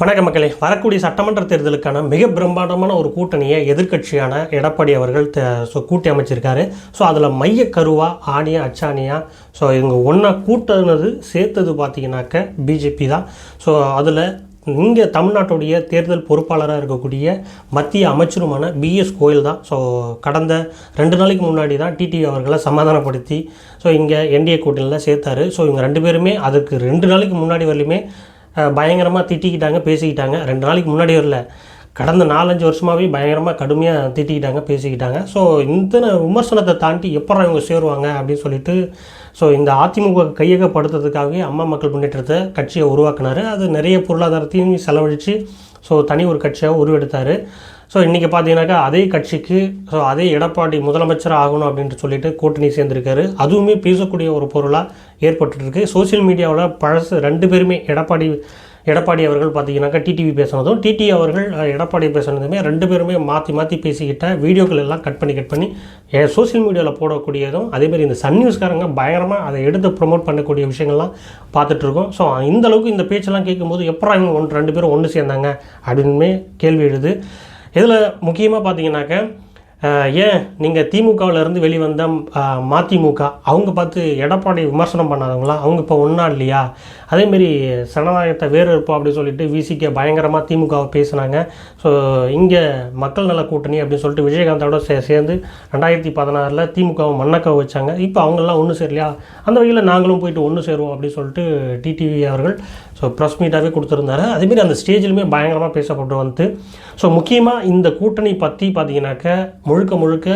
வணக்க மக்களே. வரக்கூடிய சட்டமன்ற தேர்தலுக்கான மிக பிரம்மாண்டமான ஒரு கூட்டணியை எதிர்க்கட்சியான எடப்பாடி அவர்கள் ஸோ கூட்டி அமைச்சிருக்காரு. ஸோ அதில் மைய கருவா ஆணியா அச்சாணியா ஸோ இவங்க ஒன்றா கூட்டினது சேர்த்தது பார்த்தீங்கன்னாக்க பிஜேபி தான். ஸோ அதில் இங்கே தமிழ்நாட்டுடைய தேர்தல் பொறுப்பாளராக இருக்கக்கூடிய மத்திய அமைச்சருமான பிஎஸ் கோயல் தான். ஸோ கடந்த ரெண்டு நாளைக்கு முன்னாடி தான் டிடிவி அவர்களை சமாதானப்படுத்தி ஸோ இங்கே என்டிஏ கூட்டணியில் சேர்த்தாரு. ஸோ இவங்க ரெண்டு பேருமே அதுக்கு ரெண்டு நாளைக்கு முன்னாடி வரலையுமே பயங்கரமாக திட்டிக்கிட்டாங்க பேசிக்கிட்டாங்க. ரெண்டு நாளைக்கு முன்னாடி வரல. கடந்த நாலஞ்சு வருஷமாகவே பயங்கரமாக கடுமையாக திட்டிக்கிட்டாங்க பேசிக்கிட்டாங்க. ஸோ இந்த விமர்சனத்தை தாண்டி எப்போ இவங்க சேருவாங்க அப்படின்னு சொல்லிட்டு ஸோ இந்த அதிமுக கையகப்படுத்துறதுக்காகவே அம்மா மக்கள் முன்னேற்றத்தை கட்சியை உருவாக்குனாரு. அது நிறைய பொருளாதாரத்தையும் செலவழித்து ஸோ தனி ஒரு கட்சியாக உருவெடுத்தார். ஸோ இன்றைக்கி பார்த்தீங்கன்னாக்கா அதே கட்சிக்கு ஸோ அதே எடப்பாடி முதலமைச்சர் ஆகணும் அப்படின்ட்டு சொல்லிட்டு கூட்டணி சேர்ந்திருக்காரு. அதுவுமே பேசக்கூடிய ஒரு பொருளாக ஏற்பட்டுருக்கு. சோஷியல் மீடியாவில் பழசு ரெண்டு பேருமே எடப்பாடி எடப்பாடி அவர்கள் பார்த்தீங்கன்னாக்கா டிடிவி பேசுனதும் டிடி அவர்கள் எடப்பாடி பேசுனதுமே ரெண்டு பேருமே மாற்றி மாற்றி பேசிக்கிட்ட வீடியோக்கள் எல்லாம் கட் பண்ணி கட் பண்ணி சோஷியல் மீடியாவில் போடக்கூடியதும் அதேமாதிரி இந்த சன் நியூஸ்காரங்க பயங்கரமாக அதை எடுத்து ப்ரொமோட் பண்ணக்கூடிய விஷயங்கள்லாம் பார்த்துட்ருக்கோம் ஸோ இந்த அளவுக்கு இந்த பேச்செல்லாம் கேட்கும்போது எப்போ இவங்க ஒன்று ரெண்டு பேரும் ஒன்று சேர்ந்தாங்க? அப்படின்னுமே கேள்வி எழுது. இதில் முக்கியமாக பார்த்தீங்கன்னாக்க ஏன்? நீங்கள் திமுகவிலேருந்து வெளிவந்த மதிமுக அவங்க பார்த்து எடப்பாடி விமர்சனம் பண்ணாதவங்களா? அவங்க இப்போ ஒன்றா இல்லையா? அதேமாரி சனநாயகத்தை வேறு இருப்போம் அப்படின்னு சொல்லிட்டு விசிக்க பயங்கரமாக திமுகவை பேசுனாங்க. ஸோ இங்கே மக்கள் நல கூட்டணி அப்படின்னு சொல்லிட்டு விஜயகாந்தோட சே சேர்ந்து ரெண்டாயிரத்தி பதினாறில் திமுகவை மண்ணக்க வச்சாங்க. இப்போ அவங்கெல்லாம் ஒன்று சேரலையா? அந்த வகையில் நாங்களும் போயிட்டு ஒன்று சேருவோம் அப்படின்னு சொல்லிட்டு டிடிவி அவர்கள் ஸோ ப்ரெஸ் மீட்டாகவே கொடுத்துருந்தாரு. அதேமாரி அந்த ஸ்டேஜிலுமே பயங்கரமாக பேசப்பட்டு வந்து ஸோ முக்கியமாக இந்த கூட்டணி பற்றி பார்த்தீங்கன்னாக்க முழுக்க முழுக்க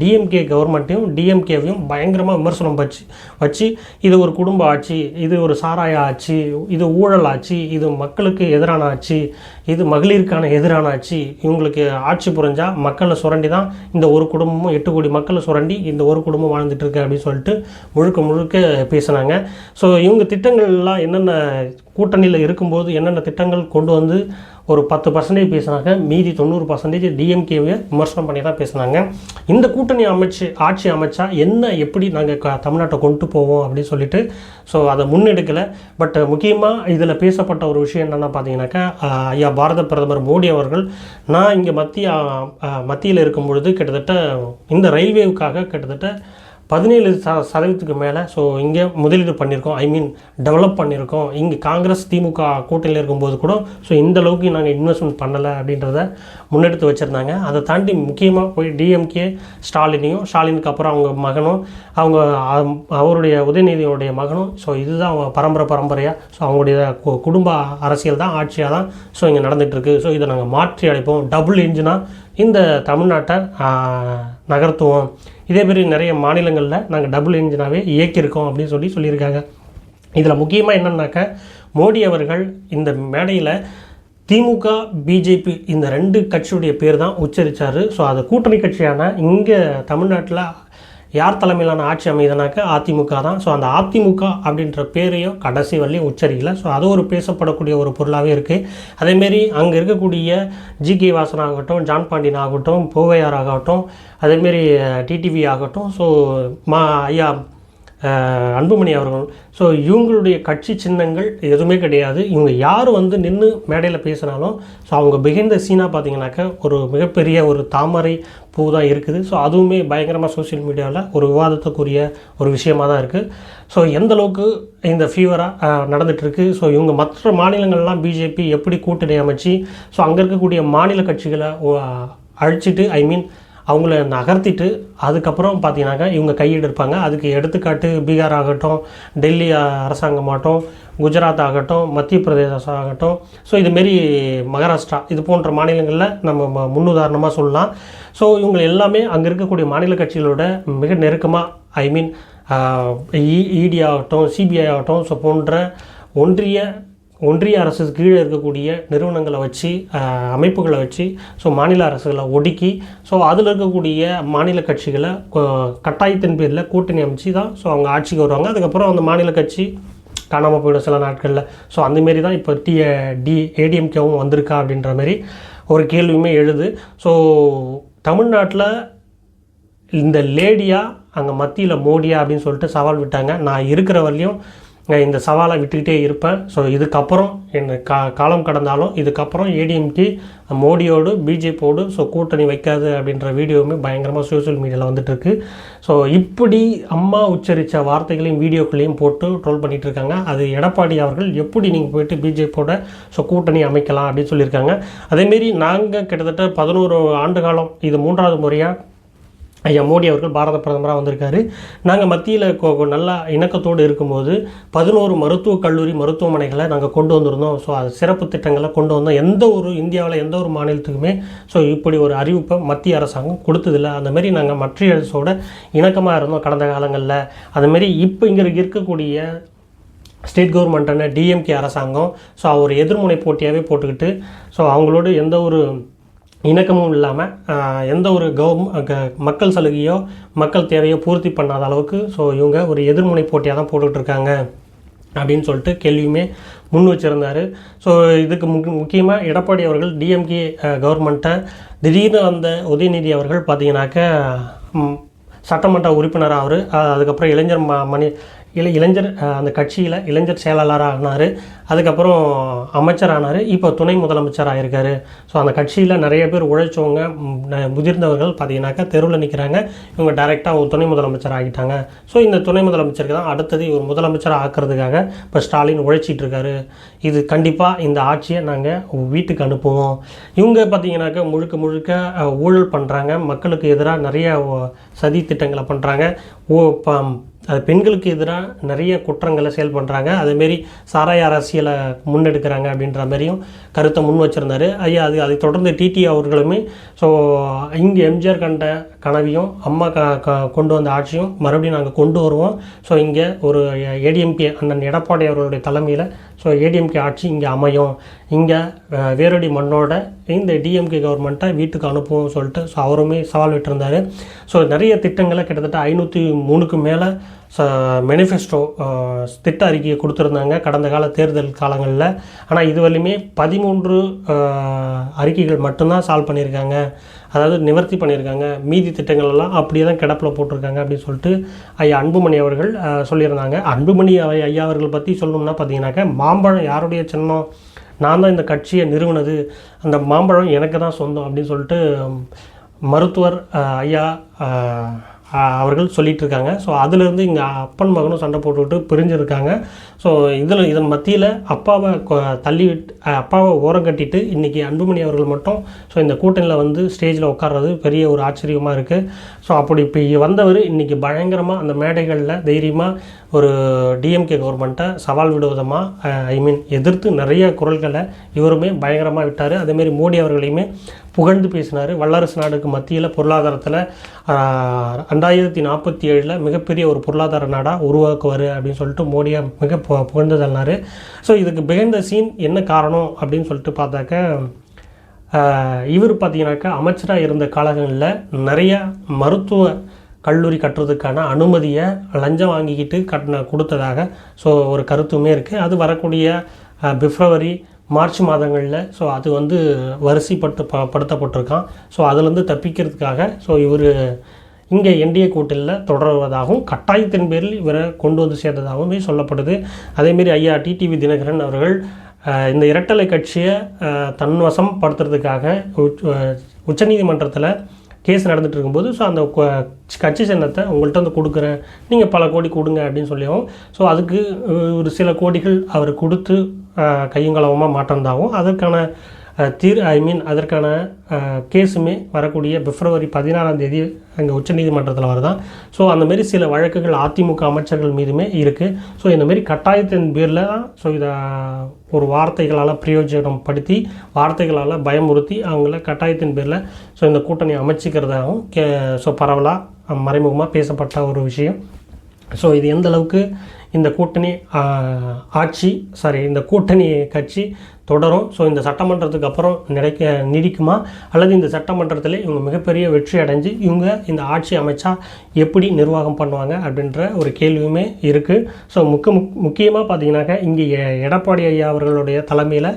டிஎம்கே கவர்மெண்ட்டையும் டிஎம்கேவையும் பயங்கரமாக விமர்சனம் வச்சு வச்சு இது ஒரு குடும்ப ஆட்சி இது ஒரு சாராய ஆட்சி இது ஊழல் ஆட்சி இது மக்களுக்கு எதிரான ஆட்சி இது மகளிருக்கான எதிரான ஆட்சி இவங்களுக்கு ஆட்சி புரிஞ்சால் மக்களை சுரண்டி தான் இந்த ஒரு குடும்பமும் எட்டு கோடி மக்களை சுரண்டி இந்த ஒரு குடும்பம் வாழ்ந்துட்டு இருக்கு அப்படின்னு சொல்லிட்டு முழுக்க முழுக்க பேசுனாங்க. ஸோ இவங்க திட்டங்கள்லாம் என்னென்ன கூட்டணியில் இருக்கும்போது என்னென்ன திட்டங்கள் கொண்டு வந்து ஒரு பத்து பர்சன்டேஜ் பேசினாங்க மீதி தொண்ணூறு பர்சன்டேஜ் டிஎம்கேவை விமர்சனம் பண்ணி தான் பேசுனாங்க. இந்த கூட்டணி அமைச்சு ஆட்சி அமைச்சா என்ன எப்படி நாங்கள் க தமிழ்நாட்டை கொண்டு போவோம் அப்படின்னு சொல்லிட்டு ஸோ அதை முன்னெடுக்கலை. பட் முக்கியமாக இதில் பேசப்பட்ட ஒரு விஷயம் என்னென்னா பார்த்தீங்கன்னாக்கா ஐயா பாரத பிரதமர் மோடி அவர்கள் நான் இங்கே மத்திய மத்தியில் இருக்கும் பொழுது கிட்டத்தட்ட இந்த ரயில்வேவுக்காக கிட்டத்தட்ட பதினேழு ச சதவீதத்துக்கு மேலே ஸோ இங்கே முதலீடு பண்ணியிருக்கோம் ஐ மீன் டெவலப் பண்ணியிருக்கோம் இங்கே காங்கிரஸ் திமுக கூட்டணியில் இருக்கும்போது கூட ஸோ இந்த அளவுக்கு நாங்கள் இன்வெஸ்ட்மெண்ட் பண்ணலை அப்படின்றத முன்னெடுத்து வச்சுருந்தாங்க. அதை தாண்டி முக்கியமாக போய் டிஎம்கே ஸ்டாலினையும் ஸ்டாலினுக்கு அப்புறம் அவங்க மகனும் அவங்க அவருடைய உதயநிதியோடைய மகனும் ஸோ இதுதான் அவங்க பரம்பரை பரம்பரையாக ஸோ அவங்களுடைய கு- குடும்ப அரசியல் தான் ஆட்சியாக தான் ஸோ இங்கே நடந்துகிட்ருக்கு ஸோ இதை நாங்கள் மாற்றி அடைப்போம் டபுள் இன்ஜினாக இந்த தமிழ்நாட்டை நகர்த்துவோம். இதேமாரி நிறைய மாநிலங்களில் நாங்கள் டபுள் இன்ஜினாகவே இயக்கியிருக்கோம் அப்படின்னு சொல்லி சொல்லியிருக்காங்க. இதில் முக்கியமாக என்னன்னாக்க மோடி அவர்கள் இந்த மேடையில் திமுக பிஜேபி இந்த ரெண்டு கட்சியுடைய பேர் தான் உச்சரித்தார் ஸோ அது கூட்டணி கட்சியான இங்கே தமிழ்நாட்டில் யார் தலைமையிலான ஆட்சி அமையுதுனாக்க அதிமுக தான். ஸோ அந்த அதிமுக அப்படின்ற பேரையும் கடைசி வரலையும் உச்சரிக்கல. ஸோ அது ஒரு பேசப்படக்கூடிய ஒரு பொருளாகவே இருக்குது அதேமாரி அங்கே இருக்கக்கூடிய ஜி கே வாசன் ஆகட்டும் ஜான் பாண்டியன் ஆகட்டும் போவையார் ஆகட்டும் அதேமாரி டிடிவி ஆகட்டும். ஸோ மா ஐயா அன்புமணி அவர்கள். ஸோ இவங்களுடைய கட்சி சின்னங்கள் எதுவுமே கிடையாது. இவங்க யார் வந்து நின்று மேடையில் பேசினாலும் ஸோ அவங்க பிகைந்த சீனாக பார்த்தீங்கன்னாக்க ஒரு மிகப்பெரிய ஒரு தாமரை பூ தான் இருக்குது. ஸோ அதுவுமே பயங்கரமாக சோஷியல் மீடியாவில் ஒரு விவாதத்துக்குரிய ஒரு விஷயமா தான் இருக்குது ஸோ எந்த அளவுக்கு இந்த ஃபீவராக நடந்துகிட்ருக்கு ஸோ இவங்க மற்ற மாநிலங்கள்லாம் பிஜேபி எப்படி கூட்டணி அமைச்சு ஸோ அங்கே இருக்கக்கூடிய மாநில கட்சிகளை அழிச்சிட்டு ஐ மீன் அவங்கள நகர்த்திட்டு அதுக்கப்புறம் பார்த்தீங்கன்னாக்கா இவங்க கையெடுப்பாங்க அதுக்கு எடுத்துக்காட்டு பீகார் ஆகட்டும் டெல்லி அரசாங்கமாகட்டும் குஜராத் ஆகட்டும் மத்திய பிரதேசம் ஆகட்டும். ஸோ இதுமாரி மகாராஷ்டிரா இது போன்ற மாநிலங்களில் நம்ம ம- முன்னுதாரணமாக சொல்லலாம். ஸோ இவங்க எல்லாமே அங்கே இருக்கக்கூடிய மாநில கட்சிகளோட மிக நெருக்கமாக ஐ மீன் இடி ஆகட்டும் சிபிஐ ஆகட்டும் ஸோ போன்ற ஒன்றிய ஒன்றிய அரசு கீழே இருக்கக்கூடிய நிறுவனங்களை வச்சு அமைப்புகளை வச்சு ஸோ மாநில அரசுகளை ஒடுக்கி ஸோ அதில் இருக்கக்கூடிய மாநில கட்சிகளை கட்டாயத்தின் பேரில் கூட்டணி அமைச்சு தான் ஸோ அவங்க ஆட்சிக்கு வருவாங்க. அதுக்கப்புறம் அந்த மாநில கட்சி காணாமல் போயிடும் சில நாட்களில். ஸோ அந்தமாரி தான் இப்போ டி டி ஏடிஎம்கேவும் வந்திருக்கா அப்படின்ற மாதிரி ஒரு கேள்வியுமே எழுது. ஸோ தமிழ்நாட்டில் இந்த லேடியாக அங்கே மத்தியில் மோடியா அப்படின்னு சொல்லிட்டு சவால் விட்டாங்க. நான் இருக்கிற வரலையும் இந்த சவாலை விட்டுக்கிட்டே இருப்பேன். ஸோ இதுக்கப்புறம் என்ன கா காலம் கடந்தாலும் இதுக்கப்புறம் ஏடிஎம்கே மோடியோடு பிஜேபியோடு ஸோ கூட்டணி வைக்காது அப்படின்ற வீடியோவுமே பயங்கரமாக சோஷியல் மீடியாவில் வந்துட்டுருக்கு. ஸோ இப்படி அம்மா உச்சரித்த வார்த்தைகளையும் வீடியோக்களையும் போட்டு ட்ரோல் பண்ணிகிட்டு இருக்காங்க அது எடப்பாடி அவர்கள் எப்படி நீங்கள் போயிட்டு பிஜேபியோட ஸோ கூட்டணி அமைக்கலாம் அப்படின்னு சொல்லியிருக்காங்க. அதேமாரி நாங்கள் கிட்டத்தட்ட பதினோரு ஆண்டு காலம் இது மூன்றாவது முறையாக ஐயா மோடி அவர்கள் பாரத பிரதமராக வந்திருக்காரு. நாங்கள் மத்தியில் நல்லா இணக்கத்தோடு இருக்கும்போது பதினோரு மருத்துவக் கல்லூரி மருத்துவமனைகளை நாங்கள் கொண்டு வந்திருந்தோம். ஸோ அது சிறப்பு திட்டங்களை கொண்டு வந்தோம். எந்த ஒரு இந்தியாவில் எந்த ஒரு மாநிலத்துக்குமே ஸோ இப்படி ஒரு அறிவிப்பை மத்திய அரசாங்கம் கொடுத்ததில்ல. அந்தமாரி நாங்கள் மற்ற அரசோட இணக்கமாக இருந்தோம் கடந்த காலங்களில். அதுமாரி இப்போ இங்கே இருக்கக்கூடிய ஸ்டேட் கவர்மெண்ட்டான டிஎம்கே அரசாங்கம் ஸோ அவர் எதிர்முனை போட்டியாகவே போட்டுக்கிட்டு ஸோ அவங்களோட எந்த ஒரு இணக்கமும் இல்லாமல் எந்த ஒரு கவர்ம மக்கள் சலுகையோ மக்கள் தேவையோ பூர்த்தி பண்ணாத அளவுக்கு ஸோ இவங்க ஒரு எதிர்முனை போட்டியாக தான் போட்டுக்கிட்டு இருக்காங்க அப்படின்னு சொல்லிட்டு கேள்வியுமே முன் வச்சுருந்தார். ஸோ இதுக்கு முக் முக்கியமாக எடப்பாடி அவர்கள் டிஎம்கே கவர்மெண்ட்டை திடீர்னு வந்த உதயநிதி அவர்கள் பார்த்தீங்கன்னாக்க சட்டமன்ற உறுப்பினர் அவர். அதுக்கப்புறம் இளைஞர் ம மணி இல்லை இளைஞர் அந்த கட்சியில் இளைஞர் செயலாளராக ஆனார் அதுக்கப்புறம் அமைச்சர் ஆனார் இப்போ துணை முதலமைச்சராக இருக்கார் ஸோ அந்த கட்சியில் நிறைய பேர் உழைச்சவங்க ந- முதிர்ந்தவர்கள் பார்த்தீங்கன்னாக்கா தெருவில் நிற்கிறாங்க இவங்க டைரெக்டாக ஒரு துணை முதலமைச்சர் ஆகிட்டாங்க. ஸோ இந்த துணை முதலமைச்சருக்கு தான் அடுத்தது இவர் முதலமைச்சராக ஆக்கிறதுக்காக இப்போ ஸ்டாலின் உழைச்சிட்டு இருக்காரு இது கண்டிப்பாக இந்த ஆட்சியை நாங்கள் வீட்டுக்கு அனுப்புவோம். இவங்க பார்த்தீங்கன்னாக்கா முழுக்க முழுக்க ஊழல் பண்ணுறாங்க மக்களுக்கு எதிராக நிறைய சதி திட்டங்களை பண்ணுறாங்க ஓ ப- பெண்களுக்கு எதிராக நிறைய குற்றங்களை செயல் பண்ணுறாங்க அதேமாரி சாராய அரசியலை முன்னெடுக்கிறாங்க அப்படின்ற மாதிரியும் கருத்தை முன் வச்சுருந்தாரு. ஐயா அது அதை தொடர்ந்து டிடி அவர்களுமே ஸோ இங்கே எம்ஜிஆர் கண்ட கனவையும் அம்மா க க கொண்டு வந்த ஆட்சியும் மறுபடியும் நாங்கள் கொண்டு வருவோம். ஸோ இங்கே ஒரு ஏடிஎம்கே அண்ணன் எடப்பாடி அவர்களுடைய தலைமையில் ஸோ ஏடிஎம்கே ஆட்சி இங்கே அமையும். இங்கே வேரடி மண்ணோட இந்த டிஎம்கே கவர்மெண்ட்டை வீட்டுக்கு அனுப்புவோம் சொல்லிட்டு ஸோ அவருமே சவால் விட்டுருந்தார். ஸோ நிறைய திட்டங்களை கிட்டத்தட்ட ஐநூற்றி மூணுக்கு மேலே ச மெனிஃபெஸ்டோ திட்ட அறிக்கையை கொடுத்துருந்தாங்க கடந்த கால தேர்தல் காலங்களில். ஆனால் இதுவரையுமே பதிமூன்று அறிக்கைகள் மட்டும்தான் சால்வ் பண்ணியிருக்காங்க. அதாவது நிவர்த்தி பண்ணியிருக்காங்க. மீதி திட்டங்கள் எல்லாம் அப்படியே தான் கிடப்பில் போட்டிருக்காங்க அப்படின்னு சொல்லிட்டு ஐயா அன்புமணி அவர்கள் சொல்லியிருந்தாங்க. அன்புமணி ஐயா அவர்கள் பற்றி சொல்லணும்னா பார்த்தீங்கன்னாக்கா மாம்பழம் யாருடைய சின்னம்? நான் தான் இந்த கட்சியை நிறுவனது. அந்த மாம்பழம் எனக்கு தான் சொந்தம் அப்படின்னு சொல்லிட்டு மருத்துவர் ஐயா அவர்கள் சொல்லிட்டு இருக்காங்க ஸோ அதுலேருந்து இங்கே அப்பன் மகனும் சண்டை போட்டுவிட்டு பிரிஞ்சிருக்காங்க. ஸோ இதில் இதன் மத்தியில் அப்பாவை கொ- தள்ளி விட்டு அப்பாவை ஓரம் கட்டிட்டு இன்றைக்கி அன்புமணி அவர்கள் மட்டும் ஸோ இந்த கூட்டணியில் வந்து ஸ்டேஜில் உட்கார்றது பெரிய ஒரு ஆச்சரியமாக இருக்குது ஸோ அப்படி இப்போ வந்தவர் இன்றைக்கி பயங்கரமாக அந்த மேடைகளில் தைரியமாக ஒரு டிஎம்கே கவர்மெண்ட்டை சவால் விடுவதமாக ஐ மீன் எதிர்த்து நிறைய குரல்களை இவருமே பயங்கரமாக விட்டார். அதேமாரி மோடி அவர்களையுமே புகழ்ந்து பேசினார். வல்லரசு நாடுக்கு மத்தியில் பொருளாதாரத்தில் ரெண்டாயிரத்தி நாற்பத்தி ஏழில் மிகப்பெரிய ஒரு பொருளாதார நாடாக உருவாக்குவார் அப்படின்னு சொல்லிட்டு மோடியை மிக பு புகழ்ந்து தள்ளினார். ஸோ இதுக்கு பிகைண்ட் த சீன் என்ன காரணம் அப்படின்னு சொல்லிட்டு பார்த்தாக்க இவர் பார்த்தீங்கன்னாக்கா அமைச்சராக இருந்த காலங்களில் நிறைய மருத்துவ கல்லூரி கட்டுறதுக்கான அனுமதியை லஞ்சம் வாங்கிக்கிட்டு கட்டின கொடுத்ததாக ஸோ ஒரு கருத்துமே இருக்குது அது வரக்கூடிய பிப்ரவரி மார்ச் மாதங்களில் ஸோ அது வந்து வரிசைப்பட்டு ப படுத்தப்பட்டிருக்கான். ஸோ அதுலேருந்து தப்பிக்கிறதுக்காக ஸோ இவர் இங்கே என்டிஏ கூட்டில் தொடர்வதாகவும் கட்டாயத்தின் பேரில் இவரை கொண்டு வந்து சேர்ந்ததாகவுமே சொல்லப்படுது. அதேமாரி ஐயா டிடிவி தினகரன் அவர்கள் இந்த இரட்டலை கட்சியை தன்வசம் படுத்துறதுக்காக உச்ச- உச்சநீதிமன்றத்தில் கேஸ் நடந்துட்டு இருக்கும்போது ஸோ அந்த கட்சி சின்னத்தை உங்கள்கிட்ட வந்து கொடுக்குறேன். நீங்கள் பல கோடி கொடுங்க அப்படின்னு சொல்லியும் ஸோ அதுக்கு ஒரு சில கோடிகள் அவர் கொடுத்து அஹ், கையங்களவமாக மாட்டிருந்தாகவும் அதற்கான தீர் ஐ மீன் அதற்கான கேஸுமே வரக்கூடிய பிப்ரவரி பதினாறாம் தேதி அங்கே உச்சநீதிமன்றத்தில் வருதான். ஸோ அந்தமாரி சில வழக்குகள் அதிமுக அமைச்சர்கள் மீதுமே இருக்குது ஸோ இந்தமாரி கட்டாயத்தின் பேரில் தான் ஸோ இதை ஒரு வார்த்தைகளால் பிரயோஜனம் படுத்தி வார்த்தைகளால் பயமுறுத்தி அவங்கள கட்டாயத்தின் பேரில் ஸோ இந்த கூட்டணி அமைச்சிக்கிறதாகவும் கே ஸோ பரவலாக மறைமுகமாக பேசப்பட்ட ஒரு விஷயம். ஸோ இது எந்த அளவுக்கு இந்த கூட்டணி ஆட்சி சாரி இந்த கூட்டணி கட்சி தொடரும். ஸோ இந்த சட்டமன்றத்துக்கு அப்புறம் நினைக்க நீடிக்குமா? அல்லது இந்த சட்டமன்றத்தில் இவங்க மிகப்பெரிய வெற்றி அடைஞ்சு இவங்க இந்த ஆட்சி அமைச்சா எப்படி நிர்வாகம் பண்ணுவாங்க அப்படின்ற ஒரு கேள்வியுமே இருக்குது ஸோ முக்க முக் முக்கியமாக பார்த்தீங்கன்னாக்கா இங்கே எ- எடப்பாடி ஐயா அவர்களுடைய தலைமையில்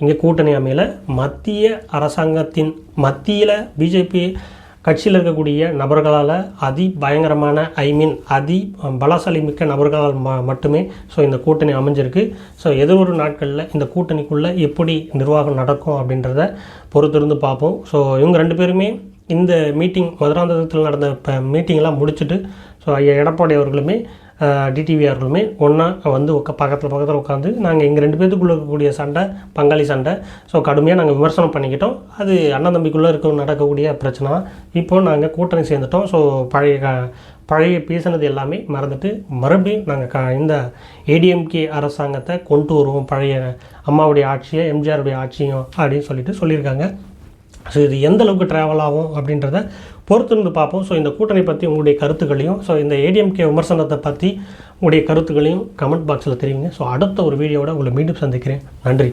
இங்கே கூட்டணி அமையல. மத்திய அரசாங்கத்தின் மத்தியில் பிஜேபி கட்சியில் இருக்கக்கூடிய நபர்களால் அதி பயங்கரமான ஐ மீன் அதி பலசாலி மிக்க நபர்களால் ம மட்டுமே ஸோ இந்த கூட்டணி அமைஞ்சிருக்கு. ஸோ எதிர் ஒரு நாட்களில் இந்த கூட்டணிக்குள்ளே எப்படி நிர்வாகம் நடக்கும் அப்படின்றத பொறுத்திருந்து பார்ப்போம். ஸோ இவங்க ரெண்டு பேருமே இந்த மீட்டிங் மதுராந்தகத்தில் நடந்த இப்போ மீட்டிங்லாம் முடிச்சுட்டு ஸோ ஐயா எடப்பாடி அவர்களுமே டிடிவிஆர்களுமே ஒன்றா வந்து உக்க பக்கத்தில் பக்கத்தில் உட்காந்து நாங்கள் எங்கள் ரெண்டு பேத்துக்குள்ளே இருக்கக்கூடிய சண்டை பங்காளி சண்டை. ஸோ கடுமையாக நாங்கள் விமர்சனம் பண்ணிக்கிட்டோம். அது அண்ணன் தம்பிக்குள்ளே இருக்க நடக்கக்கூடிய பிரச்சனை. இப்போ நாங்கள் கூட்டணி சேர்ந்துட்டோம். ஸோ பழைய க- பழைய பேசினது எல்லாமே மறந்துட்டு மறுபடியும் நாங்கள் க இந்த ஏடிஎம்கே அரசாங்கத்தை கொண்டு வருவோம். பழைய அம்மாவுடைய ஆட்சியை எம்ஜிஆருடைய ஆட்சியும் அப்படின்னு சொல்லிட்டு சொல்லியிருக்காங்க. ஸோ இது எந்த அளவுக்கு ட்ராவல் ஆகும் அப்படின்றத பொறுத்திருந்து பார்ப்போம். ஸோ இந்த கூட்டணி பற்றி உங்களுடைய கருத்துக்களையும் ஸோ இந்த ஏடிஎம்கே விமர்சனத்தை பற்றி உங்களுடைய கருத்துக்களையும் கமெண்ட் பாக்ஸில் தெரிவிங்க. ஸோ அடுத்த ஒரு வீடியோவோட உங்களை மீண்டும் சந்திக்கிறேன். நன்றி.